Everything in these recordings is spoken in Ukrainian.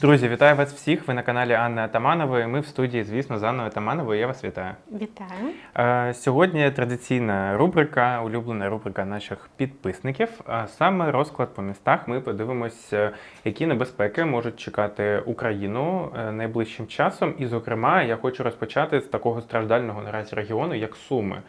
Друзі, вітаю вас всіх. Ви на каналі Анни Атаманової. Ми в студії, звісно, з Анною Атамановою. Я вас вітаю. Вітаю. Е, Сьогодні традиційна рубрика, улюблена рубрика наших підписників. А саме розклад по містах. Ми подивимося, які небезпеки можуть чекати Україну е, найближчим часом. І, зокрема, я хочу розпочати з такого страждального наразі регіону, як Суми.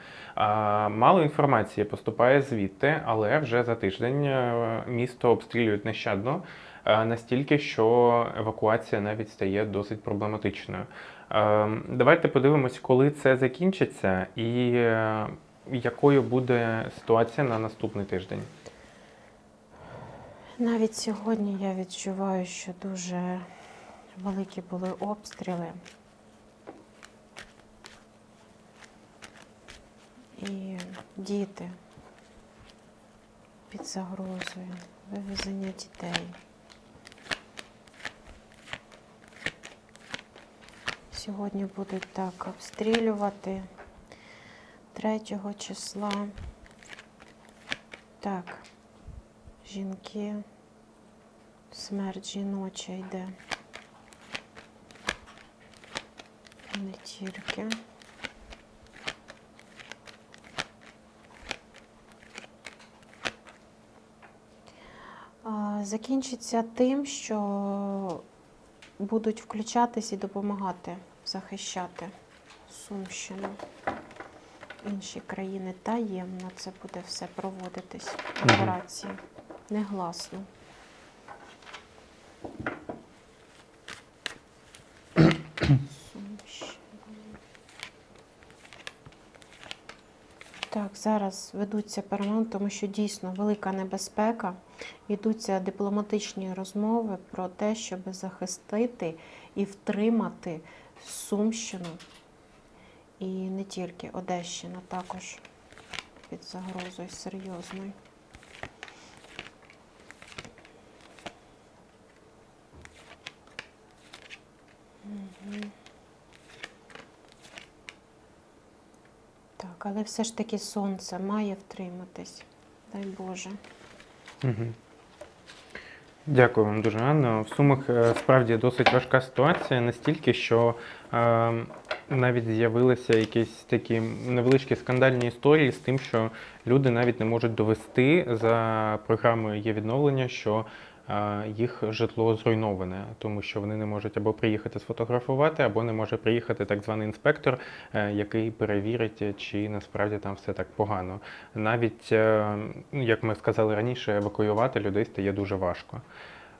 Мало інформації поступає звідти, але вже за тиждень е, місто обстрілюють нещадно. Е, Настільки, що евакуація навіть стає досить проблематичною. Е, Давайте подивимось, коли це закінчиться, і е, якою буде ситуація на наступний тиждень. Навіть сьогодні я відчуваю, що дуже великі були обстріли. І діти під загрозою, вивезення дітей. Сьогодні будуть так обстрілювати 3 числа. Так, жінки, смерть жіноча йде. Не тільки. Закінчиться тим, що будуть включатись і допомагати захищати Сумщину. Інші країни таємно це буде все проводитись. Мгм. Операції. Негласно. Сумщина. Так, зараз ведуться перемовини, тому що дійсно велика небезпека. Йдуться дипломатичні розмови про те, щоб захистити і втримати Сумщину. І не тільки Одещина також під загрозою серйозною. Так, але все ж таки сонце має втриматись. Дай Боже. Угу. Дякую вам дуже, Анна. В Сумах е, справді досить важка ситуація, настільки, що е, навіть з'явилися якісь такі невеличкі скандальні історії з тим, що люди навіть не можуть довести за програмою є відновлення, що їх житло зруйноване, тому що вони не можуть або приїхати сфотографувати, або не може приїхати так званий інспектор, е, який перевірить, чи насправді там все так погано. Навіть, е, ну, як ми сказали раніше, евакуювати людей стає дуже важко.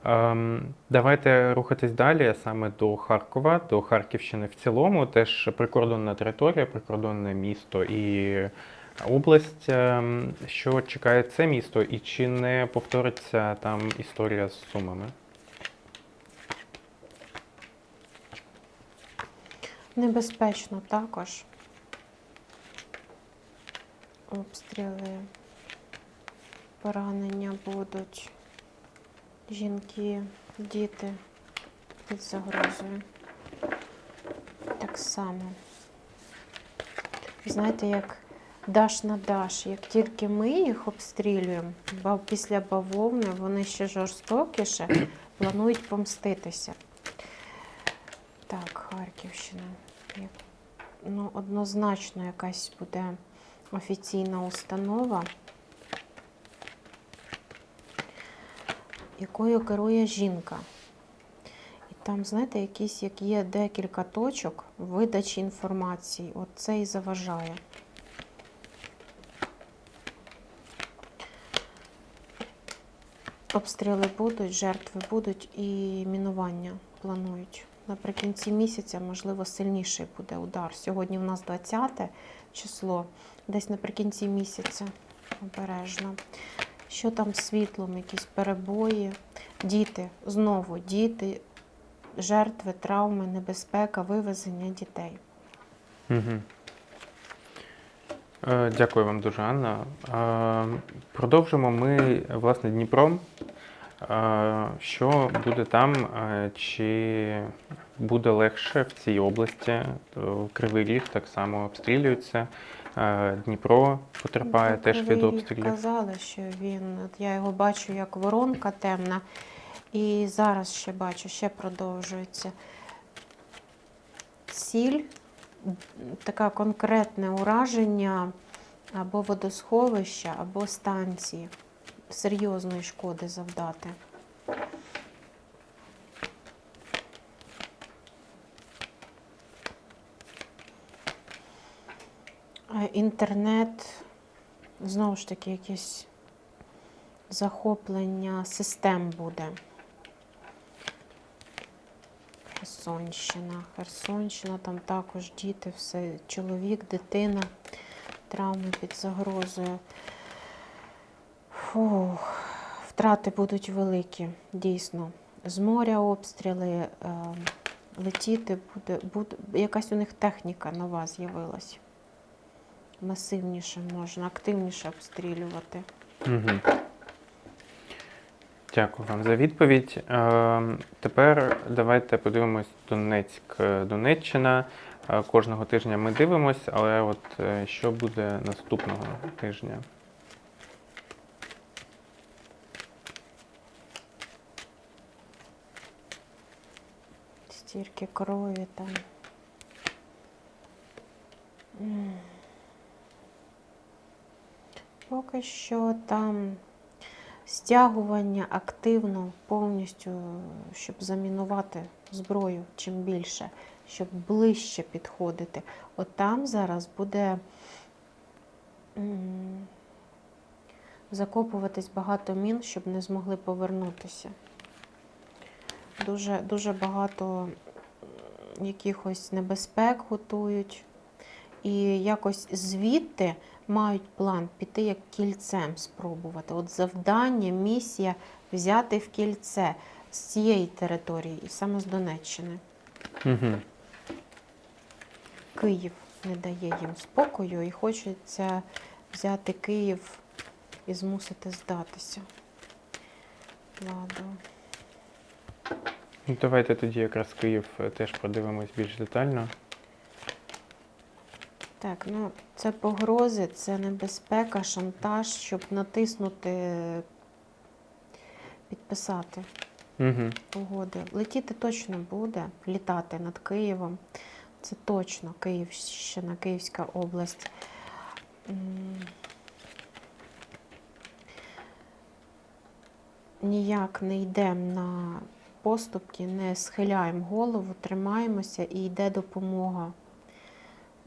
Ем, Давайте рухатись далі саме до Харкова, до Харківщини в цілому. Теж прикордонна територія, прикордонне місто і область. Ем, Що чекає це місто, і чи не повториться там історія з сумами? Небезпечно також. Обстріли, поранення будуть. Жінки, діти під загрозою. Так само. Знаєте, як даш на даш. Як тільки ми їх обстрілюємо, після бавовни вони ще жорстокіше планують помститися. Так, Харківщина. Ну, однозначно якась буде офіційна установа, якою керує жінка. І там, знаєте, якісь як є декілька точок видачі інформації. От це і заважає. Обстріли будуть, жертви будуть і мінування планують. Наприкінці місяця, можливо, сильніший буде удар. Сьогодні у нас 20 число, десь наприкінці місяця обережно. Що там з світлом, якісь перебої, діти, знову діти, жертви, травми, небезпека, вивезення дітей. Угу. Е, Дякую вам дуже, Анна. Е, Продовжимо ми, власне, Дніпром. Е, Що буде там? Чи буде легше в цій області? Кривий Ріг так само обстрілюється. Дніпро потерпає Ну, теж від обстрілів. Казали, що він, от я його бачу як воронка темна, І зараз ще бачу, ще продовжується. Ціль, м, таке конкретне ураження або водосховища, або станції. Серйозної шкоди завдати. Інтернет, знову ж таки, якесь захоплення систем буде. Херсонщина. Херсонщина, там також діти, все, чоловік, дитина, травми під загрозою. Фух, втрати будуть великі, дійсно. З моря обстріли, е, летіти буде, буде. Якась у них техніка нова з'явилась. Масивніше можна, активніше обстрілювати. Угу. Дякую вам за відповідь. Е, тепер давайте подивимось Донецьк, е, Донеччина. Е, Кожного тижня ми дивимось, але от що буде наступного тижня? Стільки крові там. Поки що там стягування активно повністю, щоб замінувати зброю чим більше, щоб ближче підходити. От там зараз буде закопуватись багато мін, щоб не змогли повернутися. Дуже, дуже багато якихось небезпек готують. І якось звідти мають план піти як кільцем спробувати. От завдання, місія взяти в кільце з цієї території, і саме з Донеччини. Угу. Київ не дає їм спокою і хочеться взяти Київ і змусити здатися. Владу. Ну, Давайте тоді якраз Київ е, теж подивимось більш детально. Так, ну це погрози, це небезпека, шантаж, щоб натиснути, підписати Угу. угоди. Летіти точно буде, літати над Києвом. Це точно Київщина, Київська область. Ніяк не йдемо на поступки, не схиляємо голову, тримаємося і йде допомога.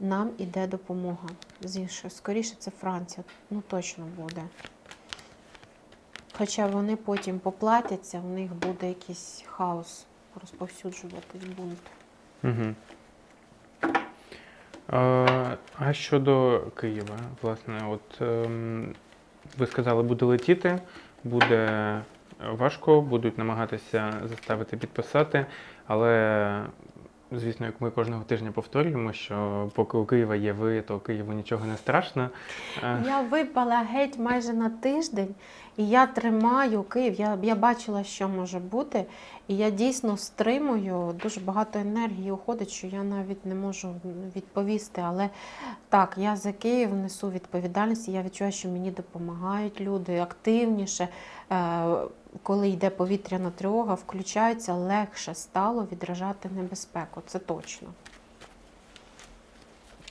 Нам іде допомога. З іншого, скоріше це Франція, ну точно буде. Хоча вони потім поплатяться, в них буде якийсь хаос розповсюджуватись бунт. Угу. А щодо Києва, власне, от ем, ви сказали, буде летіти, буде важко, будуть намагатися заставити підписати, але звісно, як ми кожного тижня повторюємо, що поки у Києва є ви, то Києву нічого не страшно. Е, Я випала геть майже на тиждень, і я тримаю Київ. Я, я бачила, що може бути, і я дійсно стримую. Дуже багато енергії уходить, що я навіть не можу відповісти. Але так, я за Київ несу відповідальність. і Я відчуваю, що мені допомагають люди активніше. Коли йде повітряна тривога, включаються, легше стало відражати небезпеку. Це точно.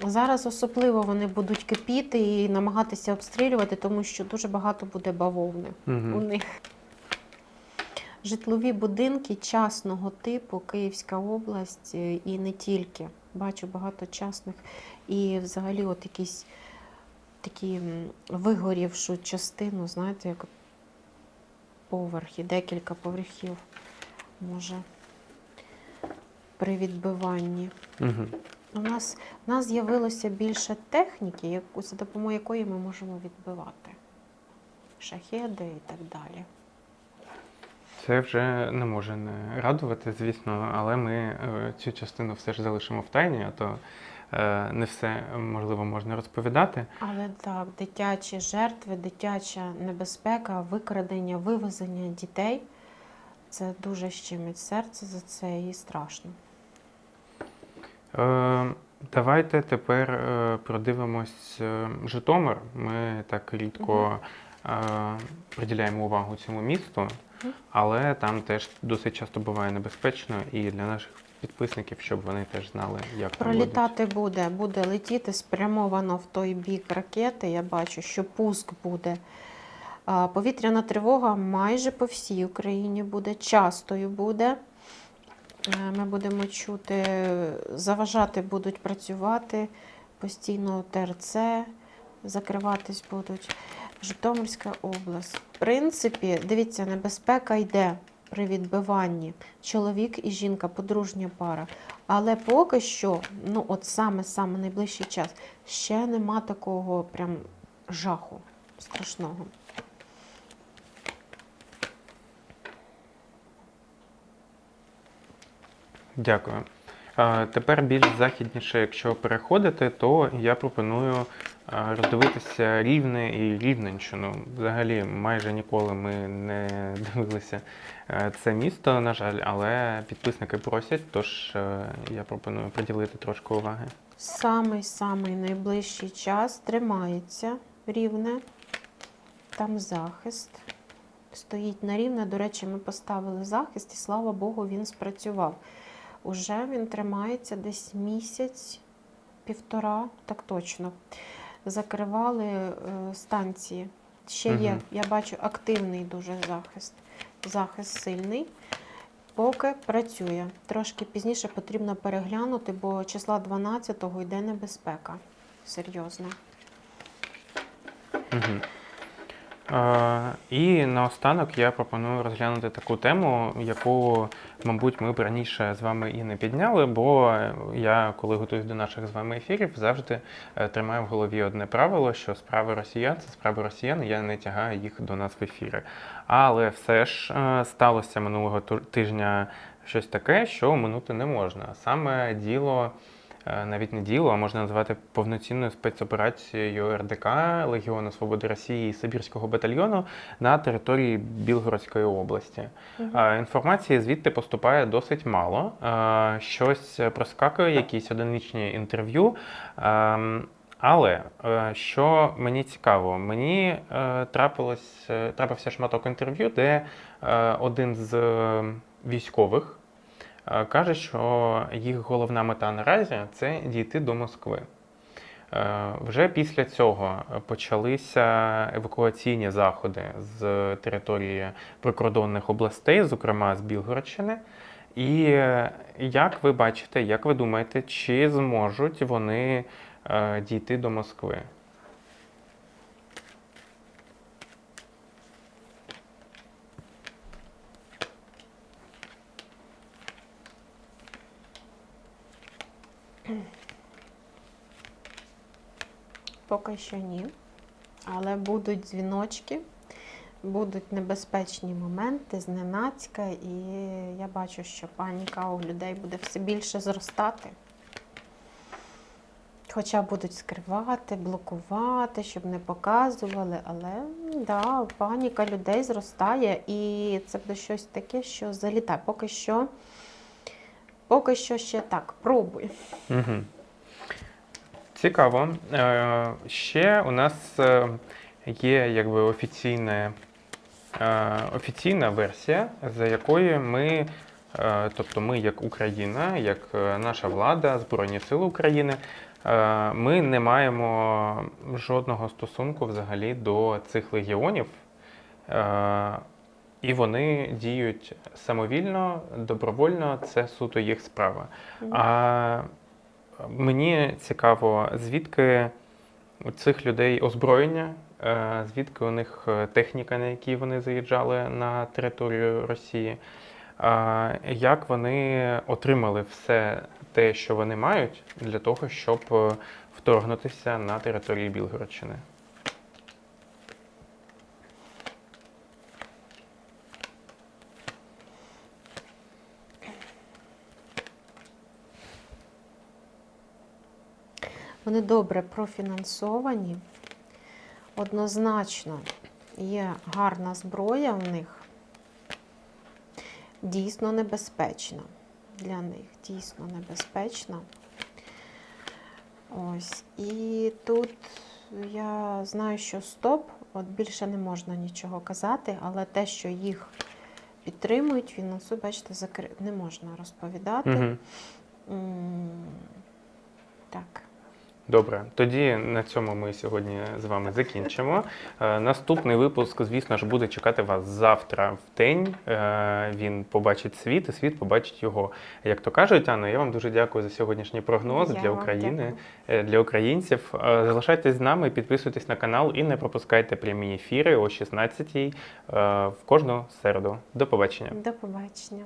Зараз особливо вони будуть кипіти і намагатися обстрілювати, тому що дуже багато буде бавовни у Угу. них. Житлові будинки частного типу, Київська область е, і не тільки. Бачу багато частних і взагалі от якісь такі вигорівшу частину, знаєте, як поверхи, декілька поверхів може при відбиванні. Угу. У нас, у нас з'явилося більше техніки, яку, за допомогою якої ми можемо відбивати шахеди і так далі. Це вже не може не радувати, звісно, але ми е, цю частину все ж залишимо в тайні, а то не все можливо можна розповідати. Але так, дитячі жертви, дитяча небезпека, викрадення, вивезення дітей це дуже щемить серце за це і страшно. Е, Давайте тепер е, продивимось е, Житомир. Ми так рідко е, приділяємо увагу цьому місту. але там теж досить часто буває небезпечно і для наших підписників, щоб вони теж знали, як там. Пролітати буде, буде летіти спрямовано в той бік ракети. Я бачу, що пуск буде. Повітряна тривога майже по всій Україні буде, частою буде. Е, Ми будемо чути, заважати будуть працювати постійно ТРЦ, закриватись будуть. Житомирська область. В принципі, дивіться, небезпека йде при відбиванні. Чоловік і жінка, подружня пара. Але поки що, ну от саме саме найближчий час, ще нема такого прям жаху страшного. Дякую. Тепер більш західніше, якщо переходити, то я пропоную роздивитися Рівне і Рівненщину. Взагалі, майже ніколи ми не дивилися е, це місто, на жаль, але підписники просять, тож е, я пропоную приділити трошки уваги. Самий самий найближчий час тримається рівне. Там захист. Стоїть на рівне. До речі, ми поставили захист, і слава Богу, він спрацював. Уже він тримається десь місяць, півтора, так точно. Закривали е, станції. Ще є, я бачу, активний дуже захист. Захист сильний. Поки працює. Трошки пізніше потрібно переглянути, бо числа 12-го йде небезпека. Серйозно. Угу. Е, і наостанок я пропоную розглянути таку тему, яку, мабуть, ми б раніше з вами і не підняли, бо я, коли готуюсь до наших з вами ефірів, завжди е, тримаю в голові одне правило, що справи росіян це справи росіян, я не тягаю їх до нас в ефіри. Але все ж е, сталося минулого тижня щось таке, що минути не можна. Саме діло навіть не діло, а можна назвати повноцінною спецоперацією РДК Легіону Свободи Росії і Сибірського батальйону на території Білгородської області. Е, Інформації звідти поступає досить мало. Е, Щось проскакує, якісь одиничні інтерв'ю. Ем, Але е, що мені цікаво, мені е, трапилось, е, трапився шматок інтерв'ю, де е, один з е, військових е, каже, що їх головна мета наразі це дійти до Москви. Е, Вже після цього почалися евакуаційні заходи з території прикордонних областей, зокрема з Білгородщини. І е, як ви бачите, як ви думаєте, чи зможуть вони е, дійти до Москви? Поки що ні. Але будуть дзвіночки, будуть небезпечні моменти, зненацька, і я бачу, що паніка у людей буде все більше зростати. Хоча будуть скривати, блокувати, щоб не показували, але да, паніка людей зростає, і це буде щось таке, що залітає. Поки що, поки що ще так, пробуй. Угу. Цікаво. Е, Ще у нас е, є якби офіційне, е, офіційна версія, за якою ми, тобто ми, як Україна, як наша влада, Збройні Сили України, ми не маємо жодного стосунку взагалі до цих легіонів. І вони діють самовільно, добровольно, це суто їх справа. А мені цікаво, звідки у цих людей озброєння, е, звідки у них е, техніка, на якій вони заїжджали на територію Росії, як вони отримали все те, що вони мають, для того, щоб е, вторгнутися на територію Білгородщини. Вони добре профінансовані. Однозначно є гарна зброя в них. Дійсно небезпечна. Для них дійсно небезпечна. Ось. І тут я знаю, що стоп, от більше не можна нічого казати, але те, що їх підтримують, фінансують. Бачите, закри... не можна розповідати. Угу. Так. Добре, тоді на цьому ми сьогодні з вами закінчимо. Е, Наступний випуск, звісно ж, буде чекати вас завтра в день. Е, Він побачить світ, і світ побачить його. Як то кажуть, Анна, я вам дуже дякую за сьогоднішній прогноз Я для України, дякую. е, для українців. Залишайтесь з нами, підписуйтесь на канал і не пропускайте прямі ефіри о 16-й е, в кожну середу. До побачення. До побачення.